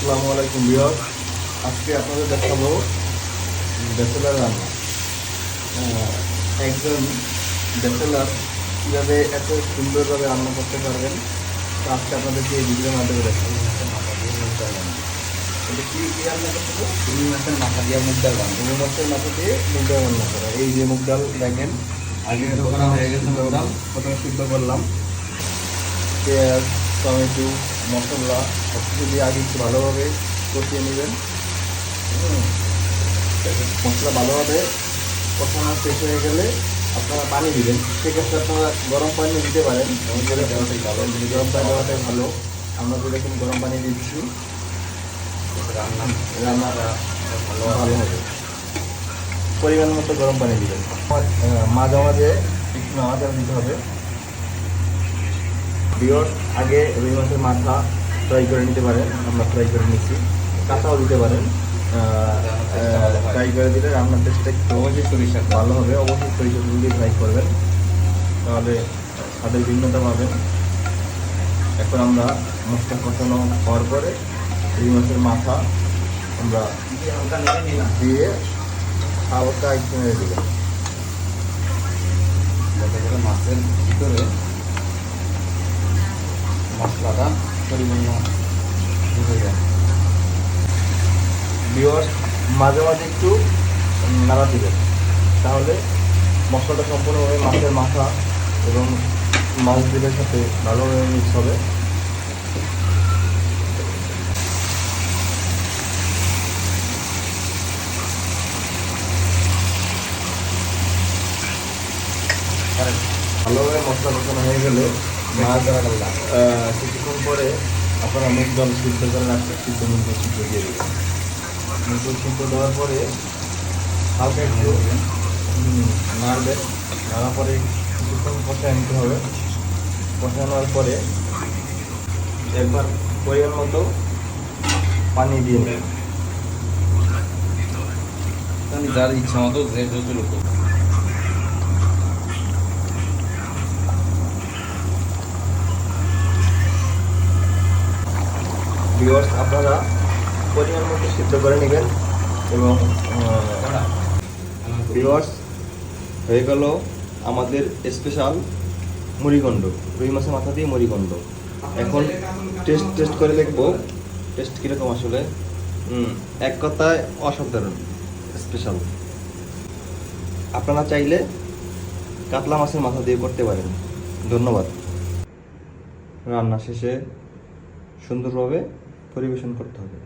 আসসালামু আলাইকুম বিয়র আজকে আপনাদের দেখাবো ব্যাচেলার রান্না। একজন ব্যাচেলার কীভাবে এত সুন্দরভাবে রান্না করতে পারবেন তা আজকে আপনাদেরকে এই ভিডিওর মাধ্যমে দেখাবো। এটা কি কি রান্না করতে হবে? রুই মাছের মাথা দিয়ে মুগ ডাল বানাবো। রুই মাছের মাথা দিয়ে মুগ ডাল রান্না করা। এই যে মুগ ডাল দেখেন। আগে করা হয়ে গেছে মুগ ডাল। প্রথমে সিদ্ধ করলাম। পেঁয়াজ টমেটো মশলা সব কিছু দিয়ে আগে একটু ভালোভাবে কষিয়ে নেবেন। মশলা ভালোভাবে কষানো শেষ হয়ে গেলে আপনারা পানি দিবেন। সেক্ষেত্রে আপনারা গরম পানি দিতে পারেন। গরম পানি দেওয়াটাই ভালো। গরম পানি দেওয়াটাই ভালো। আমরা যেরকম গরম পানি দিচ্ছি রান্না রান্নাটা ভালো ভালো হবে। পরিমাণ মতো গরম পানি দিবেন। মাঝে মাঝে একটু নামাজা দিতে হবে। বিয়র আগে রুই মাছের মাথা ফ্রাই করে নিতে পারেন আমরা ফ্রাই করে নিচ্ছি। কাঁচাও দিতে পারেন। ফ্রাই করে দিলে রান্নার টেস্টটা একটু অবশ্যই সরিষা ভালো হবে। অবশ্যই সরিষা তেল দিয়ে ফ্রাই করবেন। তাহলে স্বাদের ভিন্নতা পাবেন। এখন আমরা মশলা কষানো হওয়ার পরে রুই মাছের মাথা আমরা দিয়ে হালকা একটু নেড়ে দিলাম। মাছের ভিতরে মশলাটা পরিপূর্ণ ঢুকে যায়। বিওয়ার মাঝে মাঝে একটু নাড়া দিবেন। তাহলে মশলাটা সম্পূর্ণভাবে মাছের মাথা এবং মাছ দিলের সাথে ভালোভাবে মিক্স হবে। ভালোভাবে মশলা কষানো হয়ে গেলে মাছ কিছুক্ষণ পরে আপনারা মুখ ডাল সিদ্ধ করে রাখতে সিদ্ধ ডাল সিদ্ধ দিয়ে দেবেন। ডাল সিদ্ধ দেওয়ার পরে হালকা একটু হুম, নাড়বেন নাড়ার পরে কিছুক্ষণ কষায় নিতে হবে। কষানোর পরে একবার পরিমাণ মতো পানি দিয়ে নেবেন আমি যার ইচ্ছা মতো যে যতটুকু। ভিউয়ার্স আপনারা পরিমাণ মতো সিদ্ধ করে নেবেন এবং ভিউয়ার্স হয়ে গেল আমাদের স্পেশাল মুড়িগণ্ড রুই মাছের মাথা দিয়ে মুড়িগণ্ড এখন টেস্ট টেস্ট করে দেখব। টেস্ট কীরকম আসলে? এক কথায় অসাধারণ স্পেশাল আপনারা চাইলে কাতলা মাছের মাথা দিয়ে করতে পারেন। ধন্যবাদ। রান্না শেষে সুন্দরভাবে পরিবেশন করতে হবে